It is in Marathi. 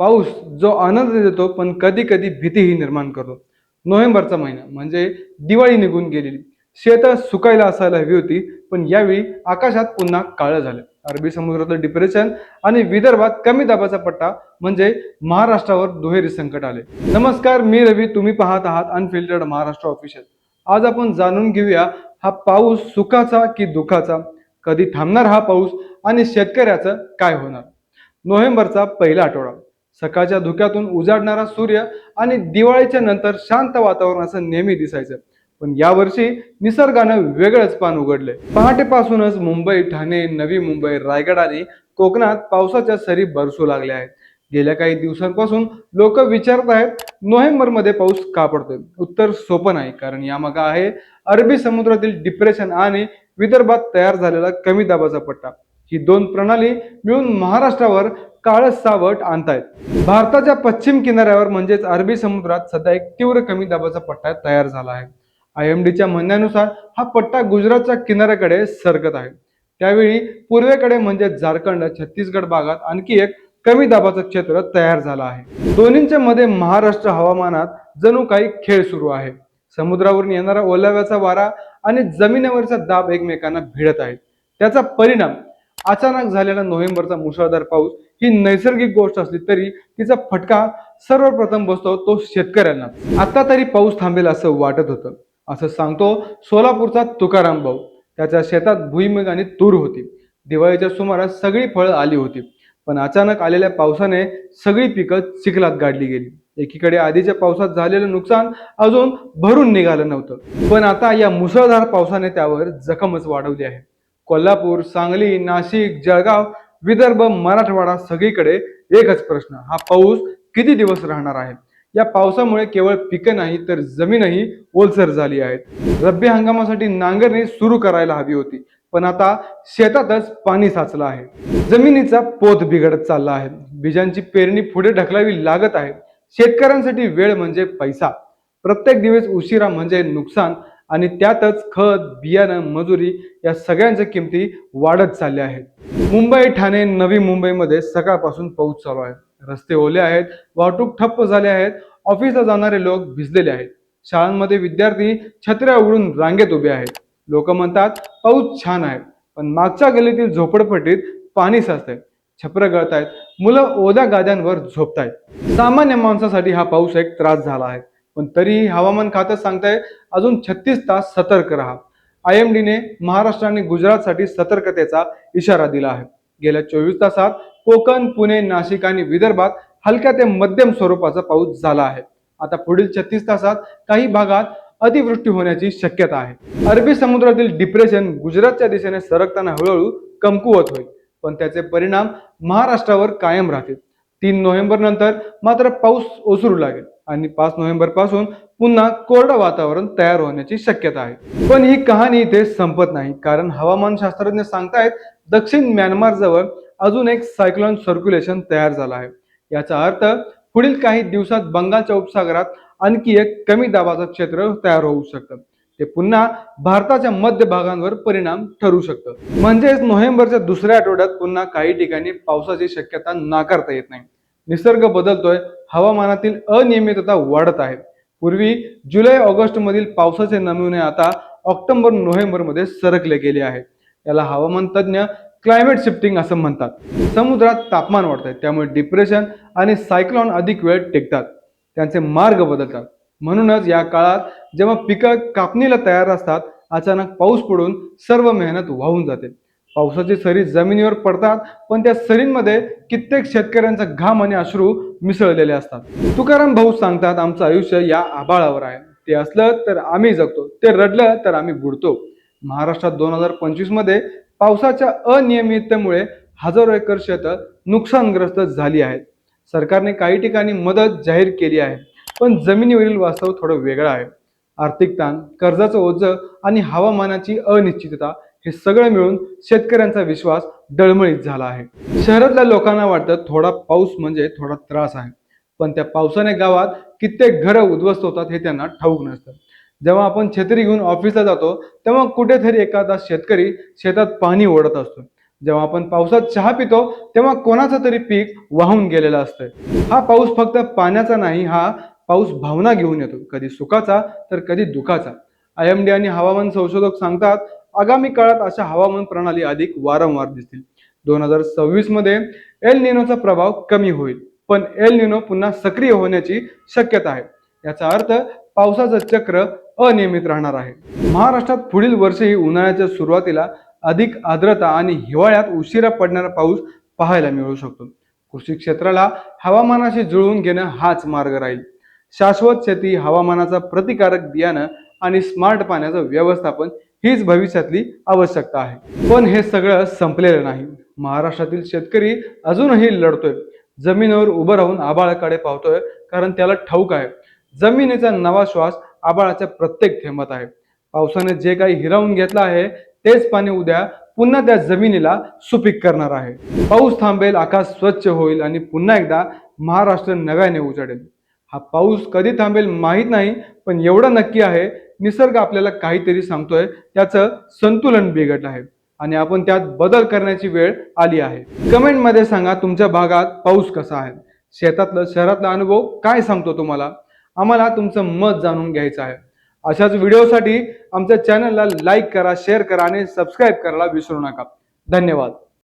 पाऊस जो आनंद देतो पण कधी कधी भीतीही निर्माण करतो. नोव्हेंबरचा महिना म्हणजे दिवाळी निघून गेलेली. शेतं सुकायला असायला हवी होती पण यावेळी आकाशात पुन्हा काळं झालं. अरबी समुद्रातलं डिप्रेशन आणि विदर्भात कमी दाबाचा पट्टा म्हणजे महाराष्ट्रावर दुहेरी संकट आले. नमस्कार मी रवी. तुम्ही पाहत आहात अनफिल्टर्ड महाराष्ट्र ऑफिशियल आज आपण जाणून घेऊया हा पाऊस सुखाचा की दुखाचा? कधी थांबणार हा पाऊस आणि शेतकऱ्याचं काय होणार? नोव्हेंबरचा पहिला आठवडा. सकाळच्या धुक्यातून उजाडणारा सूर्य आणि दिवाळीच्या नंतर शांत वातावरण असं नेहमी दिसायचं. पण यावर्षी निसर्गानं वेगळंच पान उघडले पहाटेपासूनच मुंबई ठाणे नवी मुंबई रायगड आणि कोकणात पावसाच्या सरी बरसू लागल्या आहेत. गेल्या काही दिवसांपासून लोक विचारत आहेत नोव्हेंबरमध्ये पाऊस का पडतोय? उत्तर सोपं नाही कारण यामागे आहे अरबी समुद्रातील डिप्रेशन आणि विदर्भात तयार झालेला कमी दाबाचा पट्टा. ही दोन प्रणाली मिळून महाराष्ट्रावर काळ सावट आणतायत. भारताच्या पश्चिम किनाऱ्यावर म्हणजेच अरबी समुद्रात सध्या एक तीव्र कमी दाबाचा पट्टा तयार झाला आहे. आय एम डीच्या म्हणण्यानुसार हा पट्टा गुजरातच्या किनाऱ्याकडे सरकत आहे. त्यावेळी पूर्वेकडे म्हणजे झारखंड छत्तीसगड भागात आणखी एक कमी दाबाचं क्षेत्र तयार झालं आहे. दोन्हींच्या मध्ये महाराष्ट्र हवामानात जणू काही खेळ सुरू आहे. समुद्रावरून येणारा ओलाव्याचा वारा आणि जमिनीवरचा दाब एकमेकांना भिडत आहे त्याचा परिणाम अचानक झालेला नोव्हेंबरचा मुसळधार पाऊस ही नैसर्गिक गोष्ट असली तरी तिचा फटका सर्वप्रथम बसतो तो शेतकऱ्यांना. आता तरी पाऊस थांबेल असं वाटत होतं. असं सांगतो सोलापूरचा तुकाराम भाऊ. त्याच्या शेतात भुईमग आणि तूर होती. दिवाळीच्या सुमारास सगळी फळं आली होती. पण अचानक आलेल्या पावसाने सगळी पिकं चिखलात गाडली गेली. एकीकडे आधीच्या पावसात झालेलं नुकसान अजून भरून निघालं नव्हतं. पण आता या मुसळधार पावसाने त्यावर जखमच वाढवली आहे. कोल्हापूर सांगली नाशिक जळगाव विदर्भ मराठवाडा सगळीकडे एकच प्रश्न. हा पाऊस किती दिवस राहणार आहे? या पावसामुळे केवळ पिकं नाही तर जमीनही ओलसर झाली आहेत. रब्बी हंगामासाठी नांगरणी सुरू करायला हवी होती पण आता शेतातच पाणी साचलं आहे. जमिनीचा पोत बिघडत चालला आहे. बीजांची पेरणी पुढे ढकलावी लागत आहे. शेतकऱ्यांसाठी वेळ म्हणजे पैसा. प्रत्येक दिवस उशिरा म्हणजे नुकसान आणि त्यातच खत बियाणं मजुरी या सगळ्यांच्या किमती वाढत चालल्या आहेत. मुंबई ठाणे नवी मुंबईमध्ये सकाळपासून पाऊस चालू आहे. रस्ते ओले आहेत वाहतूक ठप्प झाले आहेत ऑफिसला जाणारे लोक भिजलेले आहेत. शाळांमध्ये विद्यार्थी छत्र्या उघडून रांगेत उभे आहेत. लोक म्हणतात पाऊस छान आहे पण मागच्या गल्लीतील झोपडपट्टीत पाणी साचतंय. छप्र गळतायत मुलं ओल्या गाद्यांवर झोपतायत. सामान्य माणसासाठी हा पाऊस एक त्रास झाला आहे. पण तरीही हवामान खातं सांगताय अजून छत्तीस तास सतर्क राहा. आय एम डीने महाराष्ट्र आणि गुजरातसाठी सतर्कतेचा इशारा दिला आहे. गेल्या चोवीस तासात कोकण पुणे नाशिक आणि विदर्भात हलक्या ते मध्यम स्वरूपाचा पाऊस झाला आहे. आता पुढील छत्तीस तासात काही भागात अतिवृष्टी होण्याची शक्यता आहे. अरबी समुद्रातील डिप्रेशन गुजरातच्या दिशेने सरकताना हळूहळू कमकुवत होईल. पण त्याचे परिणाम महाराष्ट्रावर कायम राहतील. तीन नोव्हेंबर नंतर मात्र पाऊस ओसरू लागेल आणि पाच नोव्हेंबरपासून पुन्हा कोरडं वातावरण तयार होण्याची शक्यता आहे. पण ही कहाणी इथे संपत नाही कारण हवामान शास्त्रज्ञ सांगतायत दक्षिण म्यानमार जवळ अजून एक सायक्लॉन सर्क्युलेशन तयार झालं आहे. याचा अर्थ पुढील काही दिवसात बंगालच्या उपसागरात आणखी एक कमी दाबाचं क्षेत्र तयार होऊ शकतं. ते पुन्हा भारताच्या मध्य भागांवर परिणाम ठरू शकतं. म्हणजेच नोव्हेंबरच्या दुसऱ्या आठवड्यात पुन्हा काही ठिकाणी पावसाची शक्यता नाकारता येत नाही. निसर्ग बदलतोय हवामानातील अनियमितता वाढत आहे. पूर्वी जुलै ऑगस्ट मधील पावसाचे नमुने आता ऑक्टोबर नोव्हेंबरमध्ये सरकले गेले आहेत. याला हवामान तज्ज्ञ क्लायमेट शिफ्टिंग असं म्हणतात. समुद्रात तापमान वाढतंय त्यामुळे डिप्रेशन आणि सायक्लॉन अधिक वेळ टेकतात. त्यांचे मार्ग बदलतात. म्हणूनच या काळात जेव्हा पिकं कापणीला तयार असतात अचानक पाऊस पडून सर्व मेहनत वाहून जाते. पावसाची सरी जमिनीवर पडतात पण त्या सरींमध्ये कित्येक शेतकऱ्यांचा घाम आणि अश्रू मिसळलेले असतात. तुकाराम भाऊ सांगतात आमचं आयुष्य या आबाळावर आहे. ते असलं तर आम्ही जगतो ते रडलं तर आम्ही बुडतो. महाराष्ट्रात दोन हजार पंचवीसमध्ये पावसाच्या अनियमिततेमुळे हजारो एकर शेतं नुकसानग्रस्त झाली आहेत. सरकारने काही ठिकाणी मदत जाहीर केली आहे पण जमिनीवरील वास्तव थोडं वेगळं आहे. आर्थिक ताण कर्जाचं ओझं आणि हवामानाची अनिश्चितता हे सगळं मिळून शेतकऱ्यांचा विश्वास डळमळीत झाला आहे. शहरातल्या लोकांना वाटतं थोडा पाऊस म्हणजे थोडा त्रास आहे. पण त्या पावसाने गावात कित्येक घरं उद्ध्वस्त होतात हे त्यांना ठाऊक नसतं. जेव्हा आपण छत्री घेऊन ऑफिसला जातो तेव्हा कुठेतरी एखादा शेतकरी शेतात पाणी ओढत असतो. जेव्हा आपण पावसात चहा पितो तेव्हा कोणाचं तरी पीक वाहून गेलेलं असतं. हा पाऊस फक्त पाण्याचा नाही हा पाऊस भावना घेऊन येतो. कधी सुखाचा तर कधी दुखाचा. आय एम डी आणि हवामान संशोधक सांगतात आगामी काळात अशा हवामान प्रणाली अधिक वारंवार दिसतील. दोन हजार सव्वीसमध्ये एल निनोचा प्रभाव कमी होईल पण एल निनो पुन्हा सक्रिय होण्याची शक्यता आहे. याचा अर्थ पावसाचं चक्र अनियमित राहणार आहे. महाराष्ट्रात पुढील वर्षही उन्हाळ्याच्या सुरुवातीला अधिक आर्द्रता आणि हिवाळ्यात उशिरा पडणारा पाऊस पाहायला मिळू शकतो. कृषी क्षेत्राला हवामानाशी जुळवून घेणं हाच मार्ग राहील. शाश्वत शेती हवामानाचा प्रतिकारक बियाणं आणि स्मार्ट पाण्याचं व्यवस्थापन हीच भविष्यातली आवश्यकता आहे. पण हे सगळं संपलेलं नाही. महाराष्ट्रातील शेतकरी अजूनही लढतोय. जमिनीवर उभं राहून आबाळाकडे पाहतोय कारण त्याला ठाऊक आहे. जमिनीचा नवा श्वास आबाळाच्या प्रत्येक थेंबात आहे. पावसाने जे काही हिरावून घेतलं आहे तेच पाणी उद्या पुन्हा त्या जमिनीला सुपीक करणार आहे. पाऊस थांबेल आकाश स्वच्छ होईल आणि पुन्हा एकदा महाराष्ट्र नव्याने उजडेल. हा पाऊस कधी थांबेल माहीत नाही पण एवढं नक्की आहे निसर्ग आपल्याला काहीतरी सांगतोय त्याचं संतुलन बिघडलं आहे. आणि आपण त्यात बदल करण्याची वेळ आली आहे. कमेंटमध्ये सांगा तुमच्या भागात पाऊस कसा आहे. शेतातलं शहरातला अनुभव काय सांगतो तुम्हाला? आम्हाला तुमचं मत जाणून घ्यायचं आहे. अशाच व्हिडिओसाठी आमच्या चॅनलला लाईक करा शेअर करा आणि सबस्क्राईब करायला विसरू नका. धन्यवाद.